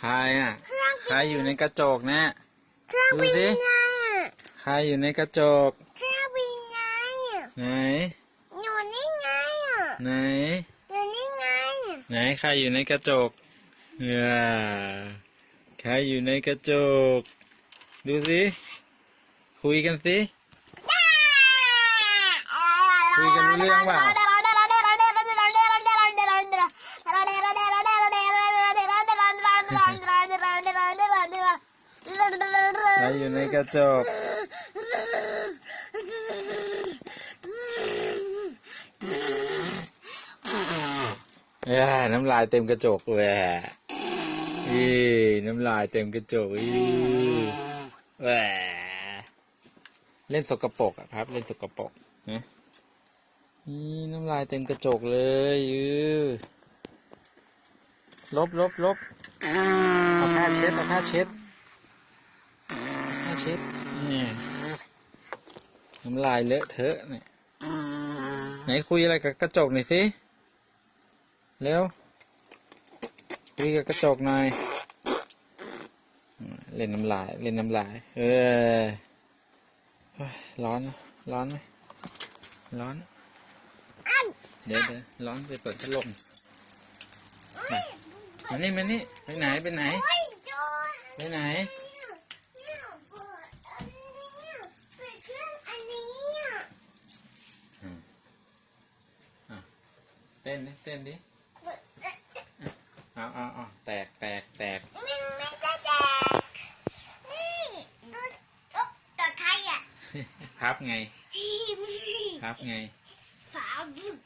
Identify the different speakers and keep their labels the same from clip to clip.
Speaker 1: ใครอะ
Speaker 2: เครื่อง
Speaker 1: ใครอยู่ในกระจกนะ
Speaker 2: เครื่องบิน
Speaker 1: ดูสิ
Speaker 2: ไงอะ
Speaker 1: ใครอยู่ในกระจก
Speaker 2: เครื่องบินไงอะ
Speaker 1: ไหน
Speaker 2: อยู่นี่ไงอะ
Speaker 1: ไหน
Speaker 2: อยู่นี่ไงอะ
Speaker 1: ไหนใครอยู่ในกระจกเออใครอยู่ในกระจก ดูสิคุยกันสิคุยกันรู้เรื่องเปล่า ใครอยู่ในกระจกเอ้ยน้ำลายเต็มกระจกแหวะอีน้ำลายเต็มกระจกอีแหวเล่นสกปรกอะครับ เล่นสกปรกนะนี่น้ำลายเต็มกระจกเลยอือลบลบลบเอาผ้าเช็ดเอาผ้าเช็ดาเช็ดนี่น้ำลายเลอะเทอะเนี่ยไหนคุยอะไรกับกระจกหน่อยสิเร็วคุยกับกระจกหน่อยอืมเล่นน้ำลายเล่นน้ำลาย เออเฮ้ยร้อนนะร้อนไหมร้อนเดี๋ยวเดี๋ยวร้อนไปเปิดพัดลมมานี่มานี่ไปไหนไปไหน
Speaker 2: โอ้ยโจร
Speaker 1: ไปไหน
Speaker 2: เนี่ยเปิดอันนี้อะเปิดเครื่องอันนี้อะ
Speaker 1: เต้นดิเต้นดิ
Speaker 2: เปิดเอ๊ะเอ๊ะ
Speaker 1: เอาเอาเอาแตกแตกแตก
Speaker 2: ไม่ไม่จะแจกนี่ดูโอ๊ะต่อไทยอะ
Speaker 1: พับไง
Speaker 2: ทีม
Speaker 1: พับไง
Speaker 2: ฝาบึก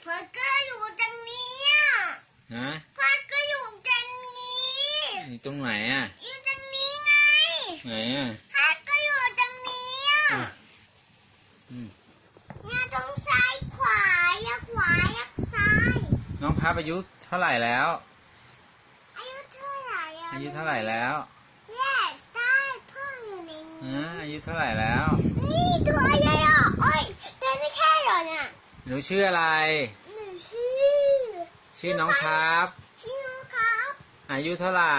Speaker 2: เฟอร์เกอร์อยู่ตรงนี้อะ
Speaker 1: ฮะ
Speaker 2: เฟอร์เกอร์อยู่ตรงนี้
Speaker 1: นี่ตรงไหนอะ
Speaker 2: อยู่ตรงนี้ไง
Speaker 1: ไหนอะ
Speaker 2: เฟอร์เกอร์อยู่ตรงนี้อะ
Speaker 1: อืม
Speaker 2: เนี่ยตรงซ้ายขวายักขวายักซ้าย
Speaker 1: น้องพับอายุเท่าไหร่แล้ว
Speaker 2: อายุเท่าไหร่อะ
Speaker 1: อายุเท่าไหร่แล้ว
Speaker 2: yes ได้พ่ออยู่ใน
Speaker 1: ฮะ
Speaker 2: นี้
Speaker 1: อายุเท่าไหร่แล้ว
Speaker 2: นี่ตัวอะไรอะโอ้ยเดินไม่แค่หรอเนี่ย
Speaker 1: หนูชื่ออะไร
Speaker 2: หนูชื่อ
Speaker 1: ชื่อน้องครับ
Speaker 2: ชื่อครับ
Speaker 1: อายุเท่าไหร่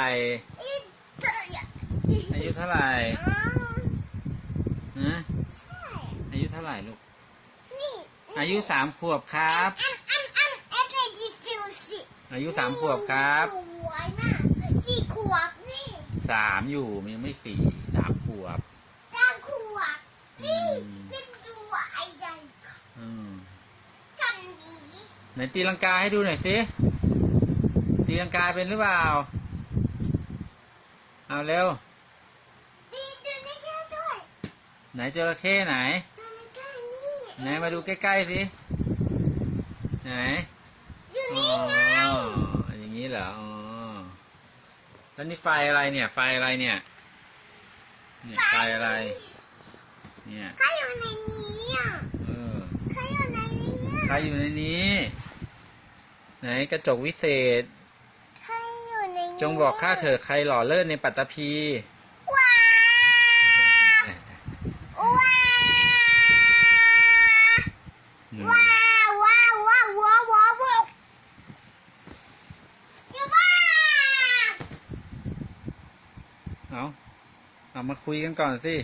Speaker 2: อีเตอร์อะ
Speaker 1: อายุเท่าไหร่
Speaker 2: อืม
Speaker 1: ฮะ
Speaker 2: ใช่
Speaker 1: อายุเท่าไหร่ลูก
Speaker 2: นี่
Speaker 1: อายุสามขวบครับ
Speaker 2: อันอันอันเอ็กซ์จีฟิลสิ
Speaker 1: อายุสามขวบครับ
Speaker 2: สวยมากสี่ขวบนี่
Speaker 1: สามอยู่ยังไม่สี่สามขวบ
Speaker 2: สามขวบนี่
Speaker 1: อืม
Speaker 2: เป็นตัวไอ้ใหญ่
Speaker 1: อืม
Speaker 2: ทำดี
Speaker 1: ไหนตีลังกาให้ดูหน่อยสิตีลังกาเป็นหรือเปล่าเอาเร็ว
Speaker 2: ดีตัวนี้แค่ด้วย
Speaker 1: ไหนจระเข้ไหน
Speaker 2: ตัวนี้แค่นี้
Speaker 1: ไหนมาดูใกล้ๆสิไหน
Speaker 2: อยู่
Speaker 1: อ๋
Speaker 2: นี่ไง
Speaker 1: ออย่าง นี้เหรออ๋อแล้วนี่ไฟอะไรเนี่ย ไฟอะไรเนี่ย เนี่ยไฟอะไร เนี่ย
Speaker 2: ใครอยู่ในนี้อะ
Speaker 1: เออ
Speaker 2: ใครอยู่ในนี้
Speaker 1: ใคร
Speaker 2: อะ
Speaker 1: อยู่ในนี้ ไหนกระจกวิเศษ
Speaker 2: ใครอยู่ในนี้
Speaker 1: จงบอกข้าเถิดใครหล่อเลิศในปัตตภี
Speaker 2: ว้าวว้าว
Speaker 1: อืม
Speaker 2: ว้าวว้าวว้าวว้าวว้าวว้าวอยู่บ้าน
Speaker 1: เอา เอามาคุยกันก่อนสิ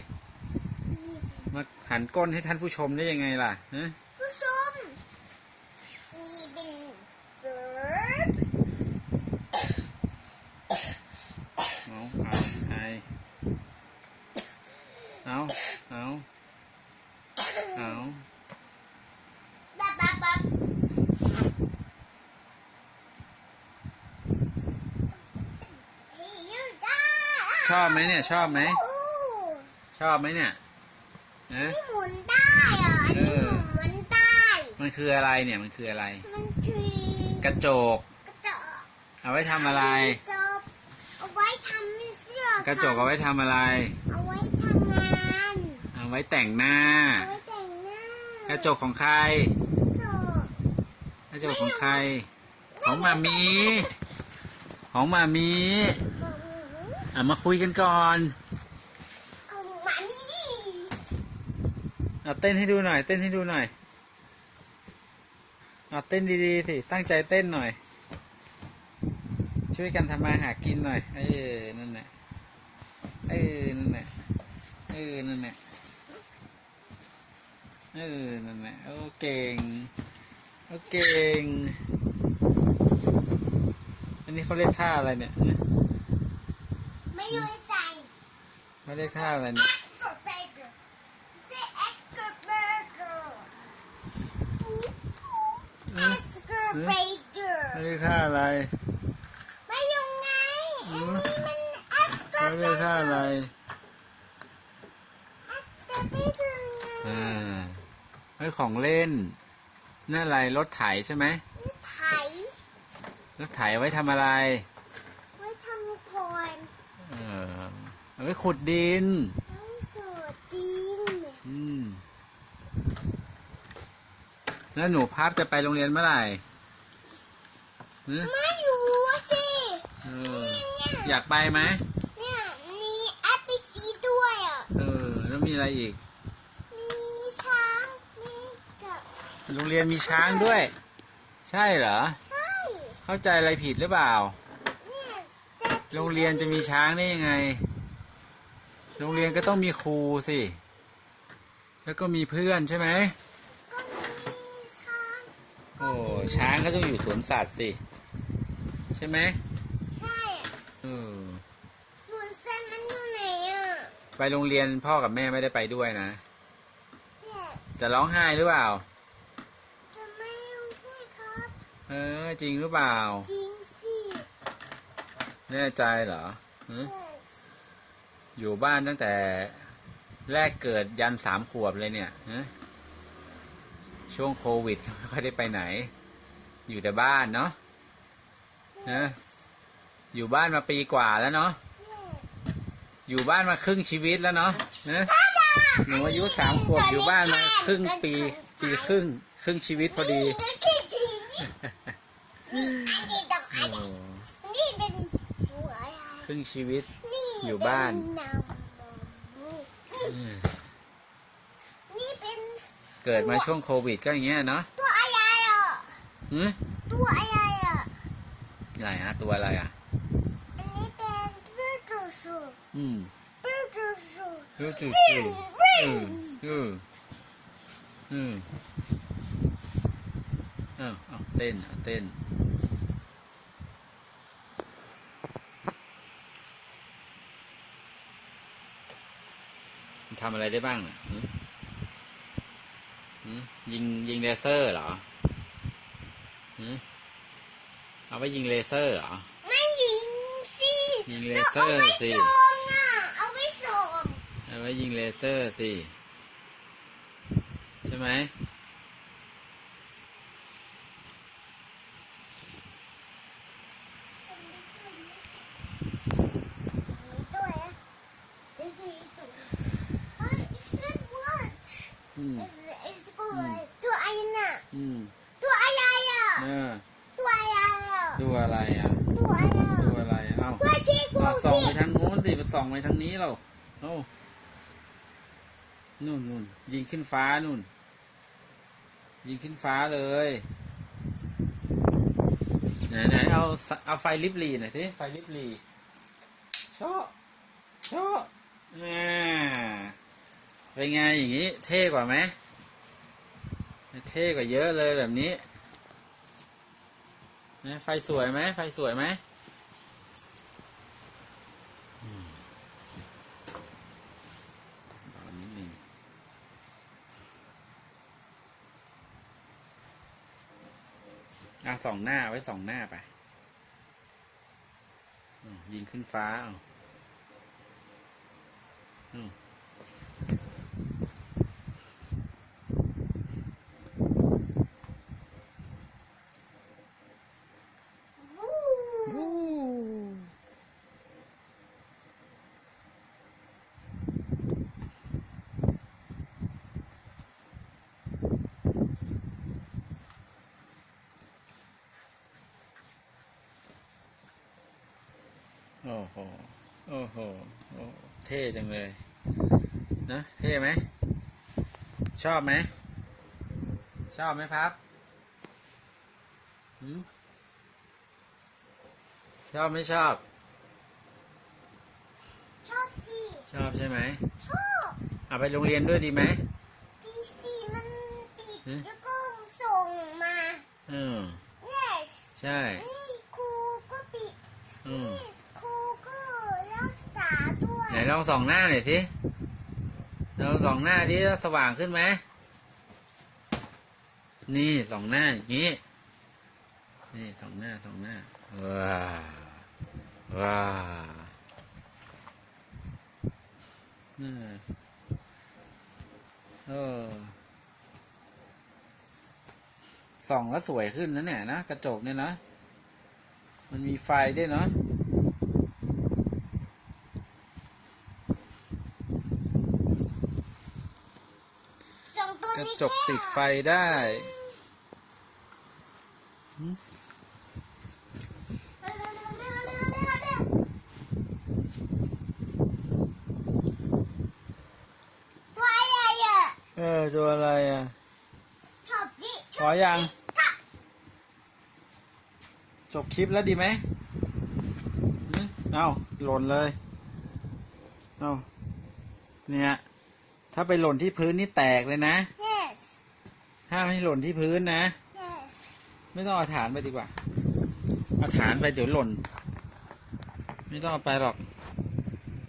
Speaker 1: มาหันก้นให้ท่านผู้ชมได้ยังไงล่ะฮะ
Speaker 2: ผู้ชมนี่เป็นเบิร์ด
Speaker 1: เอาเอาไอเอาเอาเอา
Speaker 2: บับบับบับเฮ้ยอยู่ได้
Speaker 1: ชอบไหมเนี่ย ชอบไหม
Speaker 2: โอ้
Speaker 1: ชอบไหมเนี่ยนะ
Speaker 2: นี่หมุนได้เหรออันนี้หมุนได้
Speaker 1: มันคืออะไรเนี่ย มันคืออะไร
Speaker 2: มันคือก
Speaker 1: ระจก
Speaker 2: กระจก
Speaker 1: เอาไว้ทำอะไร
Speaker 2: ศพเอาไว้ทำเสื้อก
Speaker 1: ระจกเอาไว้ทำอะไร
Speaker 2: เอาไว้ทำงาน
Speaker 1: เอาไว้แต่งหน้า
Speaker 2: เอาไว้แต่งหน้าก
Speaker 1: ระจกของใคร
Speaker 2: กระจก
Speaker 1: กระจกของใคร ของมามี ของมามี อะมาคุยกันก่อน
Speaker 2: เอาหมานี่
Speaker 1: เอาเต้นให้ดูหน่อย เต้นให้ดูหน่อยเอาเต้นดีๆสิตั้งใจเต้นหน่อยโชช่วยกันทำมาหากินหน่อย เออนั่นแหละเออนั่นแหละเออนั่นแหละเออนั่นแหละโอ้เก่งโอ้เก่งอันนี้เขาเรียกท่าอะไรเนี่ย
Speaker 2: ไม่อยู่ใจ
Speaker 1: เขาเรียกท่าอะไรเนี่ย
Speaker 2: excavator say excavator
Speaker 1: อืม
Speaker 2: excavator
Speaker 1: เขาเรียกท่าอะไร
Speaker 2: ไม่อยู่ไง
Speaker 1: อื
Speaker 2: อัน
Speaker 1: ม
Speaker 2: นี้มัน
Speaker 1: เขาเรียกท่าอะไร
Speaker 2: excavator ไง
Speaker 1: อ่าเฮ้ยของเล่นนั่นอะไรรถไถใช่ไหม
Speaker 2: นี่ไถ
Speaker 1: รถไถไว้ทำอะไร
Speaker 2: ไว้ทำพร
Speaker 1: เออเอาไว้ขุดดิน
Speaker 2: ไว้สวดดิน
Speaker 1: อืมแล้วหนูพับจะไปโรงเรียนเมื่อไหร่ ฮะ
Speaker 2: ไม่รู้สิ
Speaker 1: เออ
Speaker 2: เนี่ย
Speaker 1: อยากไปไหม
Speaker 2: เนี่ยมีแอปไปซีด้วยอะ
Speaker 1: เออ แล้วมีอะไรอีก
Speaker 2: มีช้างมีกับ
Speaker 1: โรงเรียนมีช้างด้วย ใช่เหรอ
Speaker 2: ใช่
Speaker 1: เข้าใจอะไรผิดหรือเปล่า
Speaker 2: เนี่ยจะ
Speaker 1: โรงเรียนจะมีช้างได้ยังไง โรงเรียนก็ต้องมีครูสิ แล้วก็มีเพื่อนใช่ไหม
Speaker 2: ก็มีช้าง
Speaker 1: โอ้ช้างก็ต้องอยู่สวนสัตว์สิ ใช่ไหม
Speaker 2: ใช่
Speaker 1: เออ
Speaker 2: ส่วนเส้นมันอยู่ไหนอะ
Speaker 1: ไปโรงเรียนพ่อกับแม่ไม่ได้ไปด้วยนะ
Speaker 2: เนี่ย
Speaker 1: จะร้องไห้หรือเปล่า
Speaker 2: จะไม่รู้ใช่ครับ
Speaker 1: เออ จริงหรือเปล่า
Speaker 2: จริงสิ
Speaker 1: แน่ใจเหรอหึ
Speaker 2: yes
Speaker 1: อยู่บ้านตั้งแต่แรกเกิดยันสามขวบเลยเนี่ยฮะช่วงโควิด ก็ไม่ค่อยได้ไปไหน อยู่แต่บ้านเนาะ ฮะอยู่บ้านมาปีกว่าแล้วเนาะ
Speaker 2: yes
Speaker 1: อยู่บ้านมาครึ่งชีวิตแล้วเนาะนะหนูอายุสามขวบอยู่บ้านมาครึ่งปีปีครึ่ง ครึ่งชีวิตพอดี
Speaker 2: นี่ก็คิดถึงนี่อันนี้ดอกอั
Speaker 1: โอ้
Speaker 2: นนี้นี่เป็นตัวอะไร
Speaker 1: ครึ่งชีวิต
Speaker 2: นี่
Speaker 1: อยู่บ้าน
Speaker 2: เป็นน้ำ
Speaker 1: อืม
Speaker 2: นี่เป็น
Speaker 1: เกิดมาช่วงโควิดก็อย่างเงี้ยเนาะ
Speaker 2: ตัวอะไรอะ
Speaker 1: หืม
Speaker 2: ตัวอะไรอะ
Speaker 1: อะไรฮะตัวอะไรอะ
Speaker 2: อันนี้เป็นปิจูสู
Speaker 1: อืม
Speaker 2: ปิจูสู
Speaker 1: ยูจู
Speaker 2: วิ่
Speaker 1: จู
Speaker 2: งวิ่
Speaker 1: อื
Speaker 2: ง
Speaker 1: มอืมอืมอ้าวอ้าวเต้นอะเต้นมันทำอะไรได้บ้างน่ะหืมหืมยิงยิงเลเซอร์เหรอหืมเอา ไว้ยิงเลเซอร์เหรอ
Speaker 2: ไม่ยิงสิ
Speaker 1: ยิงเลเซอร์สิ
Speaker 2: เอาไว้ส่งอะ เอาไว้ส่ง
Speaker 1: เอาไว้ยิงเลเซอร์สิ ใช่ไหม
Speaker 2: ตัวอะเดี๋ยวสิส่งเฮ้ย it's good watch
Speaker 1: อืม
Speaker 2: it's it's good ตัวอะไรน่ะ
Speaker 1: อืม
Speaker 2: ตัวอะไรอะ
Speaker 1: เออ
Speaker 2: ตัวอะไรอะ
Speaker 1: ดูอะไรอะ
Speaker 2: ตัวอะไรอะ
Speaker 1: ดูอะไรอะเอ้า
Speaker 2: ว่าที่กู
Speaker 1: เอาส่องไป
Speaker 2: ที่
Speaker 1: ทางโน้นสิมาส่องไปทางนี้เราโอ้นู่นนู่นยิงขึ้นฟ้านู่น ยิงขึ้นฟ้าเลย ไหนไหนเอาสเอาไฟลิบลีหน่อยสิไฟลิบลีชอบชอบอ่าเป็นไงอย่างนี้ เท่กว่าไหมเท่กว่าเยอะเลยแบบนี้นะ ไฟสวยไหมไฟสวยไหมอะส่องหน้าไว้ส่องหน้าไปยิงขึ้นฟ้าเอาอืม
Speaker 2: วู้
Speaker 1: โอ้โห โอ้โหโอ้เท่จังเลย นะ เท่ไหม ชอบไหม ชอบไหมครับหืมชอบไม่ชอบ
Speaker 2: ชอบสิ
Speaker 1: ชอบใช่ไหม
Speaker 2: ชอบ
Speaker 1: เอาไปโรงเรียนด้วยดีไหม
Speaker 2: ทีสีมันปิด
Speaker 1: ฮะ
Speaker 2: แล้วก็ส่งมา
Speaker 1: อืม
Speaker 2: yes
Speaker 1: ใช่
Speaker 2: นี่ครูก็ปิด
Speaker 1: อืม
Speaker 2: นี่ครูก็รักษาด้วย
Speaker 1: ไหน ลองส่องหน้าหน่อยสิลองส่องหน้าดิแล้วสว่างขึ้นไหมนี่ส่องหน้าอย่างนี้ นี่ส่องหน้าส่องหน้าว้าวว้าวอืมเออส่องแล้วสวยขึ้นนะเนี่ยนะกระจกเนี่ยนะ มันมีไฟด้วยเนาะ
Speaker 2: ส่งตัว
Speaker 1: กระ
Speaker 2: นี้
Speaker 1: จกติดไฟได้
Speaker 2: เร็วๆๆๆๆๆตัวอะไรอะ
Speaker 1: เออตัวอะไรอะ
Speaker 2: ชอบวิ
Speaker 1: ขอยัง
Speaker 2: ค่ะ
Speaker 1: จบคลิปแล้วดีไหมหึเอาหล่นเลย เอาเนี่ย ถ้าไปหล่นที่พื้นนี่แตกเลยนะ
Speaker 2: yes
Speaker 1: ห้ามให้หล่นที่พื้นนะ
Speaker 2: yes
Speaker 1: ไม่ต้องเอาฐานไปดีกว่า เอาฐานไปเดี๋ยวหล่น ไม่ต้องเอาไปหรอก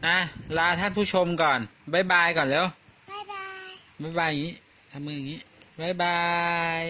Speaker 1: อะลาท่านผู้ชมก่อนบายบายก่อนเร็ว
Speaker 2: บายบาย
Speaker 1: บายบายอย่างนี้ทำมืออย่างนี้บายบาย